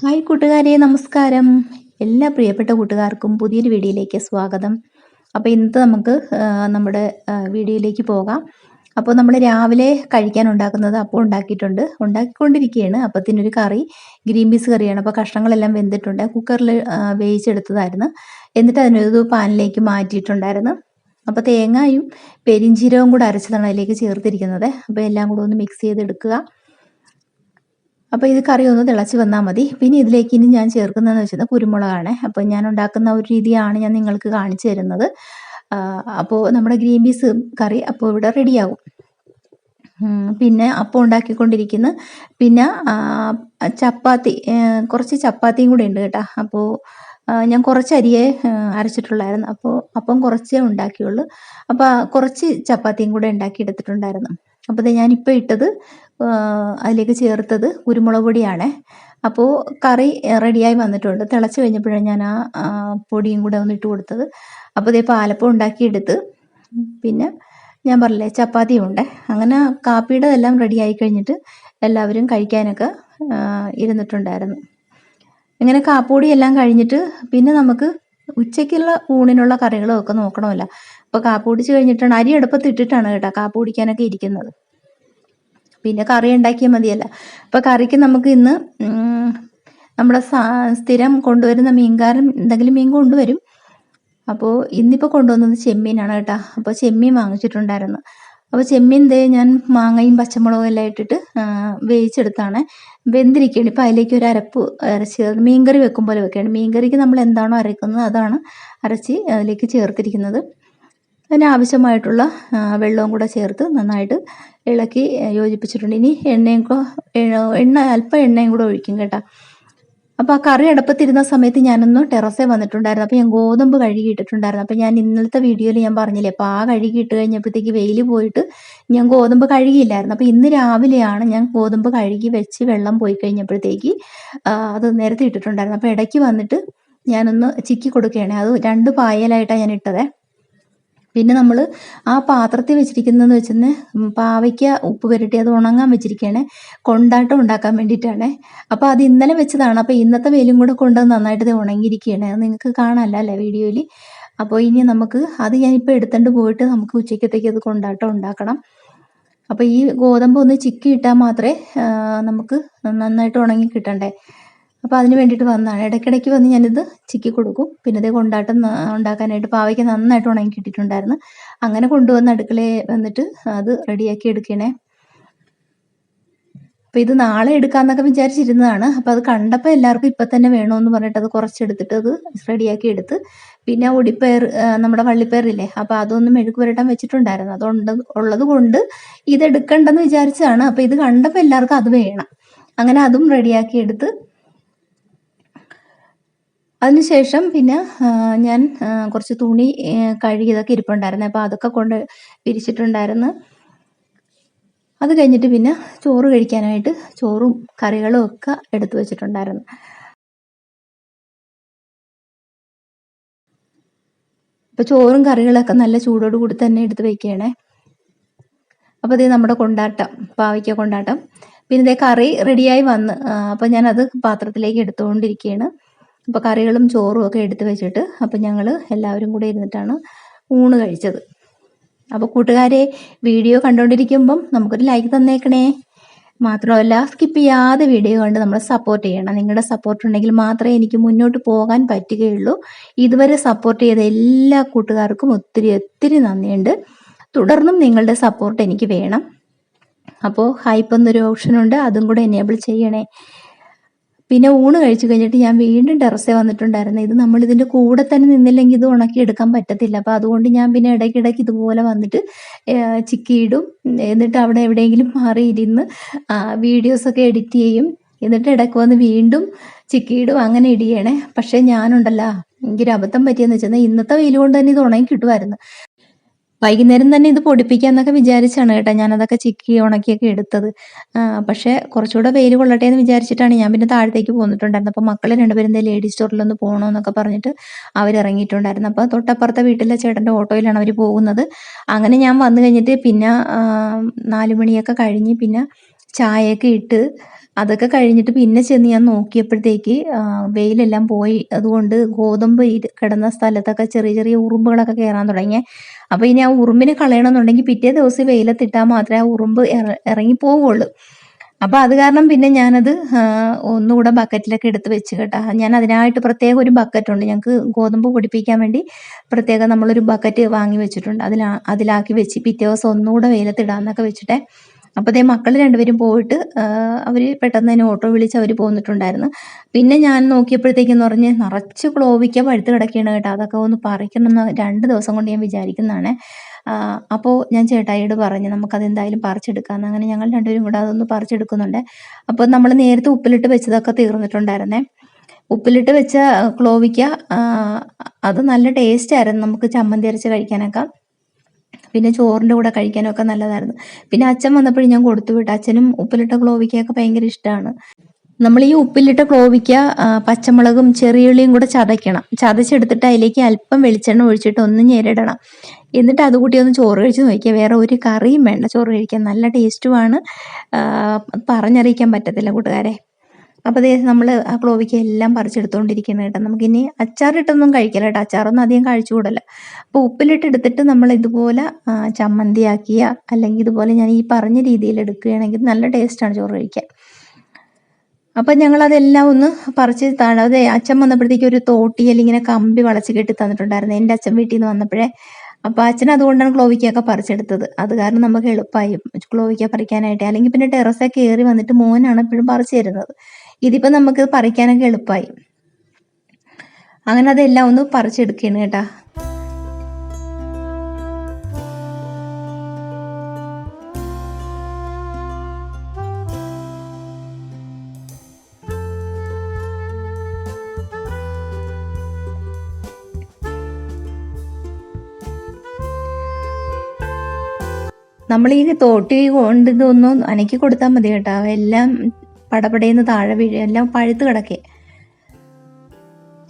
Hi കൂട്ടുകാരെ നമസ്കാരം. എല്ലാ പ്രിയപ്പെട്ട കൂട്ടുകാർക്കും പുതിയൊരു വീഡിയോയിലേക്ക് സ്വാഗതം. അപ്പോൾ ഇന്നത്തെ നമുക്ക് നമ്മുടെ വീഡിയോയിലേക്ക് പോകാം. അപ്പോൾ നമ്മൾ രാവിലെ കഴിക്കാൻ ഉണ്ടാക്കുന്നത് അപ്പോൾ ഉണ്ടാക്കിയിട്ടുണ്ട്. ഉണ്ടാക്കിക്കൊണ്ടിരിക്കുകയാണ്. അപ്പത്തിനൊരു കറി ഗ്രീൻ പീസ് കറിയാണ്. അപ്പോൾ കഷ്ണങ്ങളെല്ലാം വെന്തിട്ടുണ്ട്. കുക്കറിൽ വേവിച്ചെടുത്തതായിരുന്നു. എന്നിട്ട് അതിനൊരു പാനിലേക്ക് മാറ്റിയിട്ടുണ്ടായിരുന്നു. അപ്പോൾ തേങ്ങയും പെരിഞ്ചീരവും കൂടെ അരച്ചതാണ് അതിലേക്ക് ചേർത്തിരിക്കുന്നത്. അപ്പോൾ എല്ലാം കൂടെ ഒന്ന് മിക്സ് ചെയ്തെടുക്കുക. അപ്പോൾ ഇത് കറി ഒന്ന് തിളച്ച് വന്നാൽ മതി. പിന്നെ ഇതിലേക്ക് ഇനി ഞാൻ ചേർക്കുന്നതെന്ന് വെച്ചാൽ കുരുമുളകാണ്. അപ്പോൾ ഞാൻ ഉണ്ടാക്കുന്ന ഒരു രീതിയാണ് ഞാൻ നിങ്ങൾക്ക് കാണിച്ചു തരുന്നത്. അപ്പോൾ നമ്മുടെ ഗ്രീൻ പീസ് കറി അപ്പോൾ ഇവിടെ റെഡിയാകും. പിന്നെ അപ്പം ഉണ്ടാക്കിക്കൊണ്ടിരിക്കുന്നു പിന്നെ ചപ്പാത്തി കുറച്ച് ചപ്പാത്തിയും കൂടെ ഉണ്ട് കേട്ടോ. അപ്പോൾ ഞാൻ കുറച്ച് അരിയെ അരച്ചിട്ടുള്ളായിരുന്നു. അപ്പോൾ അപ്പം കുറച്ചേ ഉണ്ടാക്കിയുള്ളൂ. അപ്പോൾ കുറച്ച് ചപ്പാത്തിയും കൂടെ ഉണ്ടാക്കി എടുത്തിട്ടുണ്ടായിരുന്നു അപ്പോൾ ഞാൻ ഇട്ടത് അതിലേക്ക് ചേർത്തത് കുരുമുളക് പൊടിയാണ്. അപ്പോൾ കറി റെഡിയായി വന്നിട്ടുണ്ട്. തിളച്ച് കഴിഞ്ഞപ്പോഴാണ് ഞാൻ ആ പൊടിയും കൂടെ ഒന്ന് ഇട്ട് കൊടുത്തത്. അപ്പോൾ ഇതേ പാലപ്പം ഉണ്ടാക്കിയെടുത്ത്. പിന്നെ ഞാൻ പറഞ്ഞില്ലേ ചപ്പാത്തിയും ഉണ്ട്. അങ്ങനെ കാപ്പിയുടെ എല്ലാം റെഡി ആയി കഴിഞ്ഞിട്ട് എല്ലാവരും കഴിക്കാനൊക്കെ ഇരുന്നിട്ടുണ്ടായിരുന്നു. ഇങ്ങനെ കാപ്പൂടി എല്ലാം കഴിഞ്ഞിട്ട് പിന്നെ നമുക്ക് ഉച്ചയ്ക്കുള്ള ഊണിനുള്ള കറികളും ഒക്കെ നോക്കണമല്ലോ. അപ്പോൾ കാപ്പൊടിച്ച് കഴിഞ്ഞിട്ടാണ് അരി എടുപ്പത്തിട്ടിട്ടാണ് കേട്ടോ കാപ്പൊടിക്കാനൊക്കെ ഇരിക്കുന്നത്. പിന്നെ കറി ഉണ്ടാക്കിയാൽ മതിയല്ല. അപ്പോൾ കറിക്ക് നമുക്ക് ഇന്ന് നമ്മുടെ സ്ഥിരം കൊണ്ടുവരുന്ന മീൻകാരൻ എന്തെങ്കിലും മീൻ കൊണ്ടുവരും. അപ്പോൾ ഇന്നിപ്പോൾ കൊണ്ടുവന്നത് ചെമ്മീനാണ് കേട്ടോ. അപ്പോൾ ചെമ്മീൻ വാങ്ങിച്ചിട്ടുണ്ടായിരുന്നു. അപ്പോൾ ചെമ്മീൻ ദേ ഞാൻ മാങ്ങയും പച്ചമുളകും എല്ലാം ഇട്ടിട്ട് വേവിച്ചെടുത്താണ്. വെന്തിരിക്കുകയാണ് ഇപ്പോൾ അതിലേക്ക് ഒരു അരപ്പ് അരച്ച് മീൻകറി വെക്കും പോലെ വെക്കുകയാണ്. മീൻകറിക്ക് നമ്മൾ എന്താണോ അരക്കുന്നത് അതാണ് അരച്ച് അതിലേക്ക് ചേർത്തിരിക്കുന്നത്. അതിന് ആവശ്യമായിട്ടുള്ള വെള്ളവും കൂടെ ചേർത്ത് നന്നായിട്ട് ഇളക്കി യോജിപ്പിച്ചിട്ടുണ്ട്. ഇനി എണ്ണയും എണ്ണ അല്പം എണ്ണയും കൂടെ ഒഴിക്കും കേട്ടോ. അപ്പോൾ ആ കറി അടുപ്പത്തിരുന്ന സമയത്ത് ഞാനൊന്ന് ടെറസേ വന്നിട്ടുണ്ടായിരുന്നു. അപ്പോൾ ഞാൻ ഗോതമ്പ് കഴുകിയിട്ടിട്ടുണ്ടായിരുന്നു അപ്പോൾ ഞാൻ ഇന്നലത്തെ വീഡിയോയിൽ ഞാൻ പറഞ്ഞില്ലേ അപ്പോൾ ആ കഴുകി ഇട്ട് കഴിഞ്ഞപ്പോഴത്തേക്ക് വെയിൽ പോയിട്ട് ഞാൻ ഗോതമ്പ് കഴുകിയില്ലായിരുന്നു. അപ്പോൾ ഇന്ന് രാവിലെയാണ് ഞാൻ ഗോതമ്പ് കഴുകി വെച്ച് വെള്ളം പോയി കഴിഞ്ഞപ്പോഴത്തേക്ക് അത് നേരത്തെ ഇട്ടിട്ടുണ്ടായിരുന്നു. അപ്പോൾ ഇടയ്ക്ക് വന്നിട്ട് ഞാനൊന്ന് ചിക്കി കൊടുക്കുകയാണ്. അത് രണ്ട് പായലായിട്ടാണ് ഞാൻ ഇട്ടതേ. പിന്നെ നമ്മൾ ആ പാത്രത്തിൽ വെച്ചിരിക്കുന്നതെന്ന് വെച്ചെന്ന് പാവയ്ക്ക ഉപ്പ് പുരട്ടി അത് ഉണങ്ങാൻ വെച്ചിരിക്കുകയാണ് കൊണ്ടാട്ടം ഉണ്ടാക്കാൻ വേണ്ടിയിട്ടാണ്. അപ്പോൾ അത് ഇന്നലെ വെച്ചതാണ്. അപ്പോൾ ഇന്നത്തെ വെയിലും കൂടെ കൊണ്ട് നന്നായിട്ട് ഇത് ഉണങ്ങിയിരിക്കുകയാണ് അത് നിങ്ങൾക്ക് കാണാമല്ലോ അല്ലേ വീഡിയോയിൽ അപ്പോൾ ഇനി നമുക്ക് അത് ഞാനിപ്പോൾ എടുത്തുകൊണ്ട് പോയിട്ട് നമുക്ക് ഉച്ചയ്ക്കത്തേക്ക് അത് കൊണ്ടാട്ടം ഉണ്ടാക്കണം. അപ്പോൾ ഈ ഗോതമ്പ് ഒന്ന് ചിക്കി ഇട്ടാൽ മാത്രമേ നമുക്ക് നന്നായിട്ട് ഉണങ്ങി കിട്ടണ്ടേ? അപ്പോൾ അതിന് വേണ്ടിയിട്ട് വന്നതാണ്. ഇടയ്ക്കിടയ്ക്ക് വന്ന് ഞാനിത് ചിക്കി കൊടുക്കും. പിന്നെ ഇത് കൊണ്ടാട്ടം ഉണ്ടാക്കാനായിട്ട് പാവയ്ക്ക് നന്നായിട്ട് ഉണങ്ങി കിട്ടിയിട്ടുണ്ടായിരുന്നു. അങ്ങനെ കൊണ്ടുവന്ന് അടുക്കളയിൽ വന്നിട്ട് അത് റെഡിയാക്കി എടുക്കണേ. അപ്പോൾ ഇത് നാളെ എടുക്കാമെന്നൊക്കെ വിചാരിച്ചിരുന്നതാണ്. അപ്പോൾ അത് കണ്ടപ്പോൾ എല്ലാവർക്കും ഇപ്പം തന്നെ വേണമെന്ന് പറഞ്ഞിട്ട് അത് കുറച്ചെടുത്തിട്ട് അത് റെഡിയാക്കി എടുത്ത്. പിന്നെ ഒടിപ്പയർ നമ്മുടെ വള്ളിപ്പയറില്ലേ അപ്പോൾ അതൊന്നും മെഴുക്ക് പുരട്ടാൻ വെച്ചിട്ടുണ്ടായിരുന്നു. അതുകൊണ്ട് ഉള്ളത് കൊണ്ട് ഇതെടുക്കണ്ടെന്ന് വിചാരിച്ചതാണ്. അപ്പോൾ ഇത് കണ്ടപ്പോൾ എല്ലാവർക്കും അത് വേണം. അങ്ങനെ അതും റെഡിയാക്കി എടുത്ത് അതിനുശേഷം പിന്നെ ഞാൻ കുറച്ച് തുണി കഴുകി കഴുകിയതൊക്കെ ഇരിപ്പുണ്ടായിരുന്നു. അപ്പോൾ അതൊക്കെ കൊണ്ട് വിരിച്ചിട്ടുണ്ടായിരുന്നു. അത് കഴിഞ്ഞിട്ട് പിന്നെ ചോറ് കഴിക്കാനായിട്ട് ചോറും കറികളും ഒക്കെ എടുത്തു വെച്ചിട്ടുണ്ടായിരുന്നു. അപ്പോൾ ചോറും കറികളൊക്കെ നല്ല ചൂടോട് കൂടി തന്നെ എടുത്ത് വെക്കുകയാണേ. അപ്പോൾ ഇത് നമ്മുടെ കൊണ്ടാട്ടം പാവയ്ക്ക കൊണ്ടാട്ടം. പിന്നെ ഇതേ കറി റെഡിയായി വന്ന് അപ്പോൾ ഞാനത് പാത്രത്തിലേക്ക് എടുത്തുകൊണ്ടിരിക്കുകയാണ്. അപ്പോൾ കറികളും ചോറും ഒക്കെ എടുത്ത് വെച്ചിട്ട് അപ്പോൾ ഞങ്ങൾ എല്ലാവരും കൂടെ ഇരുന്നിട്ടാണ് ഊണ് കഴിച്ചത്. അപ്പോൾ കൂട്ടുകാരെ വീഡിയോ കണ്ടുകൊണ്ടിരിക്കുമ്പം നമുക്കൊരു ലൈക്ക് തന്നേക്കണേ. മാത്രമല്ല സ്കിപ്പ് ചെയ്യാതെ വീഡിയോ കണ്ട് നമ്മളെ സപ്പോർട്ട് ചെയ്യണം. നിങ്ങളുടെ സപ്പോർട്ട് ഉണ്ടെങ്കിൽ മാത്രമേ എനിക്ക് മുന്നോട്ട് പോകാൻ പറ്റുകയുള്ളൂ. ഇതുവരെ സപ്പോർട്ട് ചെയ്ത എല്ലാ കൂട്ടുകാർക്കും ഒത്തിരി ഒത്തിരി നന്ദിയുണ്ട്. തുടർന്നും നിങ്ങളുടെ സപ്പോർട്ട് എനിക്ക് വേണം. അപ്പോൾ ഹൈപ്പ് എന്നൊരു ഓപ്ഷനുണ്ട് അതും കൂടെ എനേബിൾ ചെയ്യണേ. പിന്നെ ഊണ് കഴിച്ചു കഴിഞ്ഞിട്ട് ഞാൻ വീണ്ടും ടെറസേ വന്നിട്ടുണ്ടായിരുന്നു. ഇത് നമ്മൾ ഇതിന്റെ കൂടെ തന്നെ നിന്നില്ലെങ്കിൽ ഇത് ഉണക്കി എടുക്കാൻ പറ്റത്തില്ല. അപ്പോൾ അതുകൊണ്ട് ഞാൻ പിന്നെ ഇടയ്ക്കിടയ്ക്ക് ഇതുപോലെ വന്നിട്ട് ചിക്കിയിടും എന്നിട്ട് അവിടെ എവിടെയെങ്കിലും മാറി ഇരുന്ന് വീഡിയോസൊക്കെ എഡിറ്റ് ചെയ്യും. എന്നിട്ട് ഇടയ്ക്ക് വന്ന് വീണ്ടും ചിക്കിയിടും അങ്ങനെ ഇടിയണേ പക്ഷേ ഞാനുണ്ടല്ലോ എനിക്കൊരു അബദ്ധം പറ്റിയെന്ന് വെച്ചാൽ ഇന്നത്തെ വെയിൽ കൊണ്ട് തന്നെ ഇത് ഉണങ്ങി കിട്ടുമായിരുന്നു. വൈകുന്നേരം തന്നെ ഇത് പൊടിപ്പിക്കാന്നൊക്കെ വിചാരിച്ചാണ് കേട്ടോ. ഞാനതൊക്കെ ചിക്കി ഉണക്കിയൊക്കെ എടുത്തത്. പക്ഷെ കുറച്ചുകൂടെ വെയിൽ കൊള്ളട്ടെ എന്ന് വിചാരിച്ചിട്ടാണ് ഞാൻ പിന്നെ താഴത്തേക്ക് പോന്നിട്ടുണ്ടായിരുന്നു അപ്പോൾ മക്കൾ രണ്ടുപേരും ദേ ലേഡീസ് സ്റ്റോറിലൊന്ന് പോകണമെന്നൊക്കെ പറഞ്ഞിട്ട് അവരിറങ്ങിയിട്ടുണ്ടായിരുന്നു. അപ്പോൾ തൊട്ടപ്പുറത്തെ വീട്ടിലെ ചേട്ടന്റെ ഓട്ടോയിലാണ് അവർ പോകുന്നത്. അങ്ങനെ ഞാൻ വന്നു കഴിഞ്ഞിട്ട് പിന്നെ നാല് മണിയൊക്കെ കഴിഞ്ഞ് പിന്നെ ചായയൊക്കെ ഇട്ട് അതൊക്കെ കഴിഞ്ഞിട്ട് പിന്നെ ചെന്ന് ഞാൻ നോക്കിയപ്പോഴത്തേക്ക് വെയിലെല്ലാം പോയി. അതുകൊണ്ട് ഗോതമ്പ് കിടന്ന സ്ഥലത്തൊക്കെ ചെറിയ ചെറിയ ഉറുമ്പുകളൊക്കെ കയറാൻ തുടങ്ങി അപ്പോൾ ഇനി ആ ഉറുമ്പിനെ കളയണമെന്നുണ്ടെങ്കിൽ പിറ്റേ ദിവസം വെയിലത്തിട്ടാൽ മാത്രമേ ആ ഉറുമ്പ് ഇറ- ഇറങ്ങി പോവുള്ളൂ അപ്പോൾ അത് കാരണം പിന്നെ ഞാനത് ഒന്നുകൂടെ ബക്കറ്റിലൊക്കെ എടുത്ത് വെച്ച് കേട്ടോ. ഞാൻ അതിനായിട്ട് പ്രത്യേക ഒരു ബക്കറ്റ് ഉണ്ട് ഞങ്ങൾക്ക് ഗോതമ്പ് പൊടിപ്പിക്കാൻ വേണ്ടി പ്രത്യേകം നമ്മളൊരു ബക്കറ്റ് വാങ്ങി വെച്ചിട്ടുണ്ട്. അതിലാ അതിലാക്കി വെച്ച് പിറ്റേ ദിവസം ഒന്നുകൂടെ വെയിലത്തിടാന്നൊക്കെ വെച്ചിട്ടേ. അപ്പോൾ അതേ മക്കൾ രണ്ടുപേരും പോയിട്ട് അവർ പെട്ടെന്ന് തന്നെ ഓട്ടോ വിളിച്ച് അവർ പോന്നിട്ടുണ്ടായിരുന്നു. പിന്നെ ഞാൻ നോക്കിയപ്പോഴത്തേക്കെന്ന് പറഞ്ഞ് നിറച്ച് ക്ലോവിക്ക പഴുത്ത് കിടക്കുകയാണ് കേട്ടോ. അതൊക്കെ ഒന്ന് പറിക്കണം എന്ന് രണ്ട് ദിവസം കൊണ്ട് ഞാൻ വിചാരിക്കുന്നതാണ്. അപ്പോൾ ഞാൻ ചേട്ടായിയോട് പറഞ്ഞു നമുക്കത് എന്തായാലും പറിച്ചെടുക്കാമെന്ന് അങ്ങനെ ഞങ്ങൾ രണ്ടുപേരും കൂടെ അതൊന്ന് പറിച്ചെടുക്കുന്നുണ്ട്. അപ്പോൾ നമ്മൾ നേരത്തെ ഉപ്പിലിട്ട് വെച്ചതൊക്കെ തീർന്നിട്ടുണ്ടായിരുന്നേ. ഉപ്പിലിട്ട് വെച്ച ക്ലോവിക്ക അത് നല്ല ടേസ്റ്റ് ആയിരുന്നു. നമുക്ക് ചമ്മന്തി അരച്ച് കഴിക്കാനൊക്കെ. പിന്നെ ചോറിന്റെ കൂടെ കഴിക്കാനൊക്കെ നല്ലതായിരുന്നു. പിന്നെ അച്ഛൻ വന്നപ്പോഴും ഞാൻ കൊടുത്തു വിട്ടു. അച്ഛനും ഉപ്പിലിട്ട ക്ലോവിക്കയൊക്കെ ഭയങ്കര ഇഷ്ടമാണ്. നമ്മൾ ഈ ഉപ്പിലിട്ട ക്ലോവിക്ക പച്ചമുളകും ചെറിയുള്ളിയും കൂടെ ചതയ്ക്കണം. ചതച്ചെടുത്തിട്ട് അതിലേക്ക് അല്പം വെളിച്ചെണ്ണ ഒഴിച്ചിട്ട് ഒന്ന് ഞെരടണം. എന്നിട്ട് അത് കൂട്ടി ഒന്ന് ചോറ് കഴിച്ച് നോക്കിയാൽ വേറെ ഒരു കറിയും വേണ്ട. ചോറ് കഴിക്കാൻ നല്ല ടേസ്റ്റുമാണ് പറഞ്ഞറിയിക്കാൻ പറ്റത്തില്ല കൂട്ടുകാരെ. അപ്പോൾ അതേ നമ്മൾ ആ ക്ലോവിക്ക് എല്ലാം പറിച്ചെടുത്തുകൊണ്ടിരിക്കുന്നത് കേട്ടോ. നമുക്കിനി അച്ചാറിട്ടൊന്നും കഴിക്കില്ല കേട്ടോ. അച്ചാറൊന്നും അധികം കഴിച്ചുകൂടല്ല അപ്പോൾ ഉപ്പിലിട്ട് എടുത്തിട്ട് നമ്മൾ ഇതുപോലെ ചമ്മന്തി ചമ്മന്തിയാക്കിയ അല്ലെങ്കിൽ ഇതുപോലെ ഞാൻ ഈ പറഞ്ഞ രീതിയിൽ എടുക്കുകയാണെങ്കിൽ നല്ല ടേസ്റ്റാണ് ചോറ് കഴിക്കാൻ. അപ്പം ഞങ്ങളതെല്ലാം ഒന്ന് പറിച്ച് താഴെ അതെ അച്ഛൻ വന്നപ്പോഴത്തേക്ക് ഒരു തോട്ടിയിൽ ഇങ്ങനെ കമ്പി വളച്ച് കെട്ടി തന്നിട്ടുണ്ടായിരുന്നു. എന്റെ അച്ഛൻ വീട്ടിൽ നിന്ന് വന്നപ്പോഴേ. അപ്പോൾ അച്ഛൻ അതുകൊണ്ടാണ് ക്ലോവിക്കൊക്കെ പറിച്ചെടുത്തത്. അത് കാരണം നമുക്ക് എളുപ്പമായി ക്ലോവിക്ക പറിക്കാനായിട്ട്. അല്ലെങ്കിൽ പിന്നെ ടെറസൊക്കെ കയറി വന്നിട്ട് മോനാണ് എപ്പോഴും പറിച്ചു തരുന്നത്. ഇതിപ്പോൾ നമുക്ക് പറിക്കാനൊക്കെ എളുപ്പമായി അങ്ങനെ അതെല്ലാം ഒന്ന് പറിച്ചെടുക്കുകയാണ് കേട്ടാ. നമ്മൾ ഈ തോട്ടി കൊണ്ട് ഇതൊന്നും അനക്കി കൊടുത്താൽ മതി കേട്ടോ. എല്ലാം പടപടയെന്ന് താഴെ വീഴുക എല്ലാം പഴുത്ത് കിടക്കേ.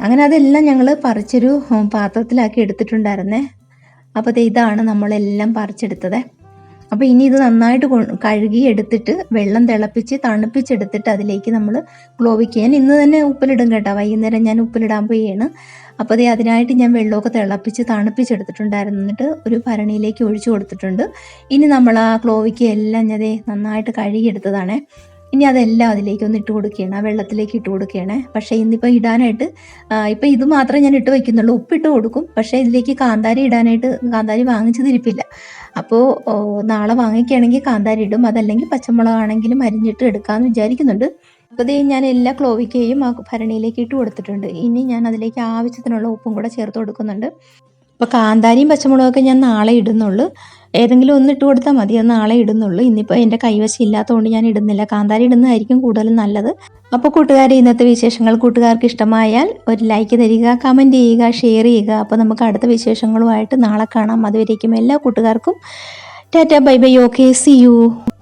അങ്ങനെ അതെല്ലാം ഞങ്ങൾ പറിച്ചൊരു പാത്രത്തിലാക്കി എടുത്തിട്ടുണ്ടായിരുന്നേ. അപ്പോൾ ഇതാണ് നമ്മളെല്ലാം പറിച്ചെടുത്തത്. അപ്പോൾ ഇനി ഇത് നന്നായിട്ട് കഴുകി എടുത്തിട്ട് വെള്ളം തിളപ്പിച്ച് തണുപ്പിച്ചെടുത്തിട്ട് അതിലേക്ക് നമ്മൾ ക്ലോവിക്ക്. ഞാൻ ഇന്ന് തന്നെ ഉപ്പിലിടും കേട്ടോ. വൈകുന്നേരം ഞാൻ ഉപ്പിലിടാൻ പോയാണ്. അപ്പോൾ ദേ അതിനായിട്ട് ഞാൻ വെള്ളമൊക്കെ തിളപ്പിച്ച് തണുപ്പിച്ചെടുത്തിട്ടുണ്ടായിരുന്നു. എന്നിട്ട് ഒരു ഭരണിയിലേക്ക് ഒഴിച്ചു കൊടുത്തിട്ടുണ്ട്. ഇനി നമ്മൾ ആ ക്ലോവിക്ക് എല്ലാം ഞാൻ നന്നായിട്ട് കഴുകിയെടുത്തതാണേ. ഇനി അതെല്ലാം അതിലേക്ക് ഒന്ന് ഇട്ട് കൊടുക്കുകയാണ് ആ വെള്ളത്തിലേക്ക് ഇട്ട് കൊടുക്കുകയാണ്. പക്ഷേ ഇന്നിപ്പോൾ ഇടാനായിട്ട് ഇപ്പം ഇത് മാത്രമേ ഞാൻ ഇട്ട് വയ്ക്കുന്നുള്ളൂ. ഉപ്പിട്ട് കൊടുക്കും പക്ഷേ ഇതിലേക്ക് കാന്താരി ഇടാനായിട്ട് കാന്താരി വാങ്ങിച്ചതിരിപ്പില്ല. അപ്പോൾ നാളെ വാങ്ങിക്കുകയാണെങ്കിൽ കാന്താരി ഇടും അതല്ലെങ്കിൽ പച്ചമുളകാണെങ്കിലും അരിഞ്ഞിട്ട് എടുക്കാമെന്ന് വിചാരിക്കുന്നുണ്ട്. അപ്പോൾ ഞാൻ എല്ലാ ക്ലോവിക്കയും ആ ഭരണിയിലേക്ക് ഇട്ട് കൊടുത്തിട്ടുണ്ട്. ഇനി ഞാൻ അതിലേക്ക് ആവശ്യത്തിനുള്ള ഉപ്പും കൂടെ ചേർത്ത് കൊടുക്കുന്നുണ്ട്. അപ്പോൾ കാന്താരിയും പച്ചമുളകൊക്കെ ഞാൻ നാളെ ഇടുന്നുള്ളൂ. ഏതെങ്കിലും ഒന്ന് ഇട്ട് കൊടുത്താൽ മതി അത് നാളെ ഇടുന്നുള്ളൂ. ഇന്നിപ്പോൾ എന്റെ കൈവശം ഇല്ലാത്തതുകൊണ്ട് ഞാൻ ഇടുന്നില്ല. കാന്താരി ഇടുന്നതായിരിക്കും കൂടുതലും നല്ലത്. അപ്പോൾ കൂട്ടുകാരെ ഇന്നത്തെ വിശേഷങ്ങൾ കൂട്ടുകാർക്ക് ഇഷ്ടമായാൽ ഒരു ലൈക്ക് തരിക കമന്റ് ചെയ്യുക ഷെയർ ചെയ്യുക. അപ്പോൾ നമുക്ക് അടുത്ത വിശേഷങ്ങളുമായിട്ട് നാളെ കാണാം. അതുവരേക്കും എല്ലാ കൂട്ടുകാർക്കും. Tata bye bye okay see you